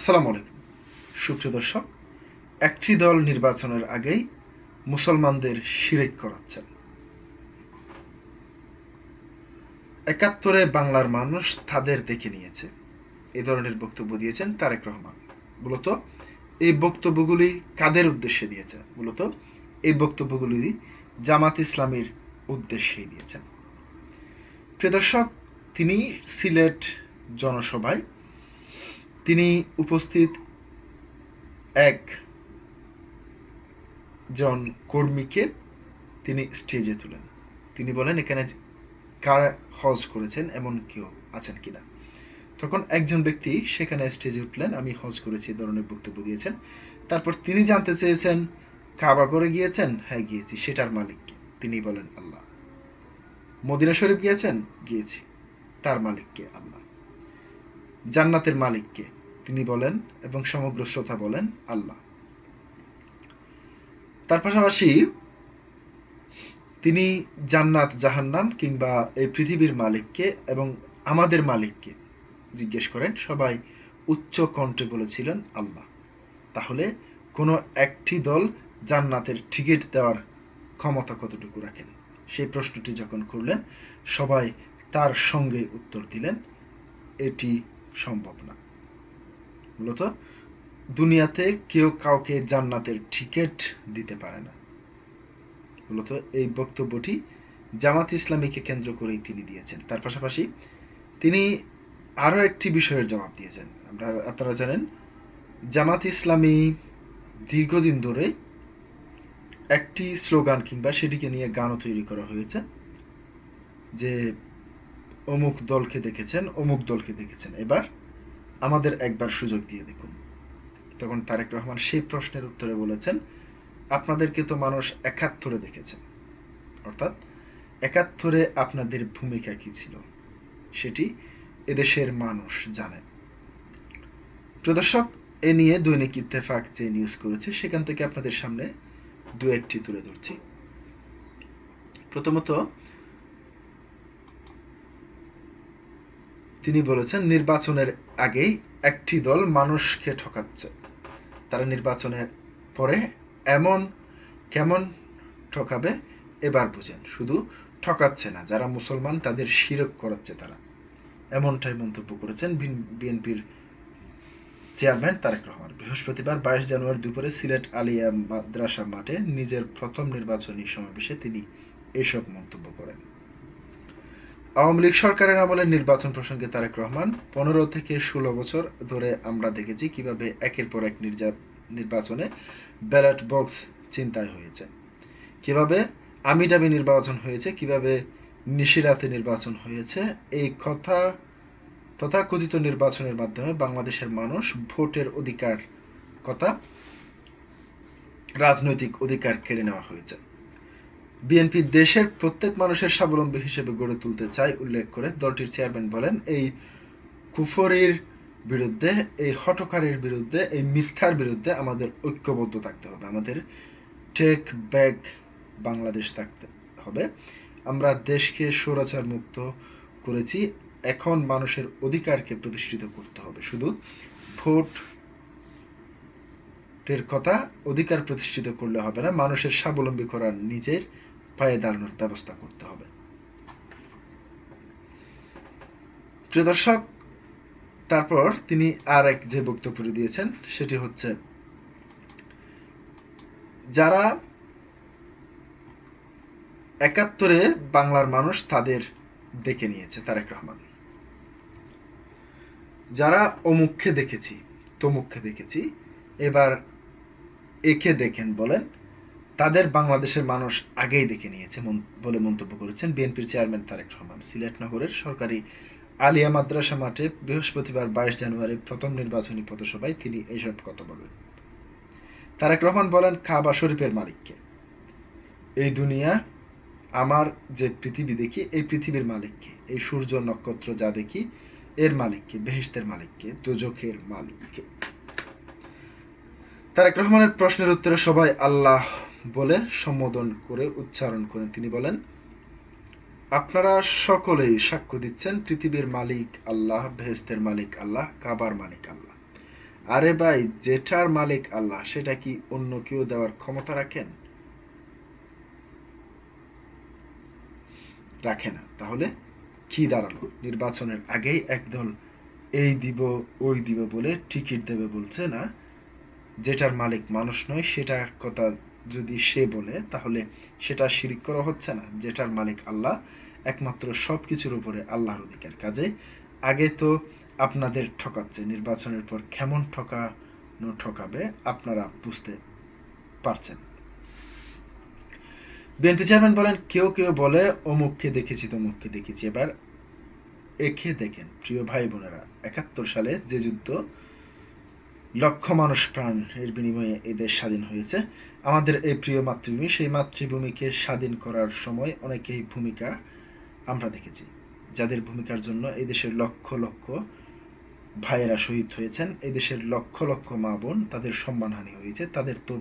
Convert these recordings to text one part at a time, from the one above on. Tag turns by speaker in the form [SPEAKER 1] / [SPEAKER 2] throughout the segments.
[SPEAKER 1] আসসালামু আলাইকুম। সুপ্রিয় দর্শক, একটি দল নির্বাচনের আগেই মুসলমানদের শিরেক করাচ্ছেন। একাত্তরে বাংলার মানুষ তাদের দেখে নিয়েছে। এ ধরনের বক্তব্য দিয়েছেন তারেক রহমান। মূলত এই বক্তব্যগুলি কাদের উদ্দেশ্যে দিয়েছে? মূলত এই বক্তব্যগুলি জামাত ইসলামীর উদ্দেশ্যেই দিয়েছেন। প্রিয় দর্শক, তিনি সিলেট জনসভায় তিনি উপস্থিত এক জন কর্মীকে তিনি স্টেজে তুলেন। তিনি বলেন, এখানে কার হজ করেছেন? এমন কেউ আছেন কিনা? তখন একজন ব্যক্তি সেখানে স্টেজে উঠলেন, আমি হজ করেছি, এ ধরনের বক্তব্য দিয়েছেন। তারপর তিনি জানতে চেয়েছেন, কাবা করে গিয়েছেন? হ্যাঁ গিয়েছি, সেটার মালিককে তিনি বলেন, আল্লাহ। মদিনা শরীফ গিয়েছেন? গিয়েছি। তার মালিককে আল্লাহ। জান্নাতের মালিককে। তিনি বলেন এবং সমগ্র শ্রোতা বলেন, আল্লাহ। তার পাশাপাশি তিনি জান্নাত, জাহান্নাম কিংবা এই পৃথিবীর মালিককে এবং আমাদের মালিককে জিজ্ঞেস করেন, সবাই উচ্চ কণ্ঠে বলেছিলেন, আল্লাহ। তাহলে কোনো একটি দল জান্নাতের টিকিট দেওয়ার ক্ষমতা কতটুকু রাখেন? সেই প্রশ্নটি যখন করলেন, সবাই তার সঙ্গে উত্তর দিলেন, এটি সম্ভব না। মূলত দুনিয়াতে কেউ কাউকে জান্নাতের টিকিট দিতে পারে না। মূলত এই বক্তব্যটি জামাত ইসলামীকে কেন্দ্র করেই তিনি দিয়েছেন। তার পাশাপাশি তিনি আরও একটি বিষয়ের জবাব দিয়েছেন। আপনারা আপনারা জানেন, জামাত ইসলামী দীর্ঘদিন ধরে একটি স্লোগান কিংবা সেটিকে নিয়ে গানও তৈরি করা হয়েছে, যে অমুক দলকে দেখেছেন, অমুক দলকে দেখেছেন। এবার আমাদের একবার সুযোগ দিয়ে দেখুন। তখন তারেক রহমান সেই প্রশ্নের উত্তরে বলেছেন, আপনাদেরকে তো মানুষ একাত্তরে দেখেছেন। অর্থাৎ একাত্তরে আপনাদের ভূমিকা কি ছিল? সেটি এদেশের মানুষ জানেন। প্রদর্শক এ নিয়ে দৈনিক ইত্তেফাক যে নিউজ করেছে, সেখান থেকে আপনাদের সামনে দু একটি তুলে ধরছি। প্রথমত তিনি বলেছেন, নির্বাচনের আগেই একটি দল মানুষকে ঠকাচ্ছে। তারা নির্বাচনের পরে এমন কেমন ঠকাবে, এবার বুঝেন। শুধু ঠকাচ্ছে না, যারা মুসলমান তাদের শিরক করাচ্ছে তারা। এমনটাই মন্তব্য করেছেন বিএনপির চেয়ারম্যান তারেক রহমান। বৃহস্পতিবার বাইশ জানুয়ারি দুপুরে সিলেট আলিয়া মাদ্রাসা মাঠে নিজের প্রথম নির্বাচনী সমাবেশে তিনি এসব মন্তব্য করেন। আওয়ামী লীগ সরকারের আমলে নির্বাচন প্রসঙ্গে তারেক রহমান, পনেরো থেকে ষোলো বছর ধরে আমরা দেখেছি কীভাবে একের পর এক নির্বাচনে ব্যালট বক্স চিন্তায় হয়েছে। কীভাবে আমিডামি নির্বাচন হয়েছে, কীভাবে নিশিরাতে নির্বাচন হয়েছে, এই কথা তথাকথিত নির্বাচনের মাধ্যমে বাংলাদেশের মানুষ ভোটের অধিকার কথা, রাজনৈতিক অধিকার কেড়ে নেওয়া হয়েছে। বিএনপি দেশের প্রত্যেক মানুষের স্বাবলম্বী হিসেবে গড়ে তুলতে চায়, উল্লেখ করে দলটির চেয়ারম্যান বলেন, এই কুফরির বিরুদ্ধে, এই হটকারের বিরুদ্ধে, এই মিথ্যার বিরুদ্ধে আমাদের ঐক্যবদ্ধ থাকতে হবে। আমাদের টেক ব্যাক বাংলাদেশ থাকতে হবে। আমরা দেশকে স্বৈরাচার মুক্ত করেছি। এখন মানুষের অধিকারকে প্রতিষ্ঠিত করতে হবে। শুধু ভোট কথা অধিকার প্রতিষ্ঠিত করলে হবে না, মানুষের স্বাবলম্বী করার নিজের পায়ে দাঁড়ানোর ব্যবস্থা করতে হবে। প্রিয় দর্শক, তারপর তিনি আর এক যে বক্তব্য দিয়েছেন, সেটি হচ্ছে, যারা একাত্তরে বাংলার মানুষ তাদের দেখে নিয়েছে, তারেক রহমান। যারা অমুখে দেখেছি তমুখে দেখেছি, এবার একে দেখেন বলেন তাদের বাংলাদেশের মানুষ আগেই দেখে নিয়েছে বলে মন্তব্য করেছেন বিএনপির চেয়ারম্যান তারেক রহমান। সিলেট নগরের সরকারি আলিয়া মাদ্রাসা মাঠে বৃহস্পতিবার বাইশ জানুয়ারি প্রথম নির্বাচনী পথসভায় তিনি এইসব কথা বলেন। তারেক রহমান বলেন, কাবা শরীফের মালিককে। এই দুনিয়া আমার যে পৃথিবী দেখি, এই পৃথিবীর মালিককে। এই সূর্য নক্ষত্র যা দেখি, এর মালিককে বেহেস্তের মালিককে দুজকের মালিককে। তারেক রহমানের প্রশ্নের উত্তরে সবাই আল্লাহ বলে সম্বোধন করে উচ্চারণ করেন। তিনি বলেন, আপনারা সকলেই সাক্ষ্য দিচ্ছেন পৃথিবীর মালিক আল্লাহ বেহেস্তের মালিক আল্লাহ, কাবার মালিক আল্লাহ। আরে ভাই, যেটার মালিক আল্লাহ, সেটা কি অন্য কেউ দেওয়ার ক্ষমতা রাখেন? রাখে না। তাহলে কি দাঁড়াল? নির্বাচনের আগেই একদল এই দিব, ওই দিব বলে টিকিট দেবে বলছে, না? যেটার মালিক মানুষ নয়, সেটার কথা যদি সে বলে, তাহলে সেটা শিরিক করা হচ্ছে না, যেটার মালিক আল্লাহ। একমাত্র সব কিছুর উপরে আল্লাহর অধিকার। কাজে আগে তো আপনাদের ঠকাচ্ছে, নির্বাচনের পর কেমন ঠকানো ঠকাবে আপনারা বুঝতে পারছেন। বিএনপি চেয়ারম্যান বলেন, কেউ কেউ বলে, অমুককে দেখেছি, তমুককে দেখেছি। এবার একে দেখেন, প্রিয় ভাই বোনেরা, একাত্তর সালে যে যুদ্ধ লক্ষ মানুষ প্রাণ এর বিনিময়ে এই দেশ স্বাধীন হয়েছে। আমাদের এই প্রিয় মাতৃভূমি, সেই মাতৃভূমিকে স্বাধীন করার সময় অনেকেই ভূমিকা আমরা দেখেছি। যাদের ভূমিকার জন্য এই দেশের লক্ষ লক্ষ ভাইয়েরা শহীদ হয়েছেন, এই দেশের লক্ষ লক্ষ মা বোন তাদের সম্মানহানি হয়েছে, তাদের তো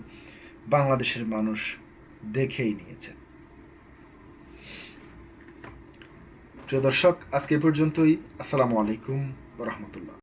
[SPEAKER 1] বাংলাদেশের মানুষ দেখেই নিয়েছে। প্রিয় দর্শক, আজকে পর্যন্তই। আসসালামু আলাইকুম রহমতুল্লাহ।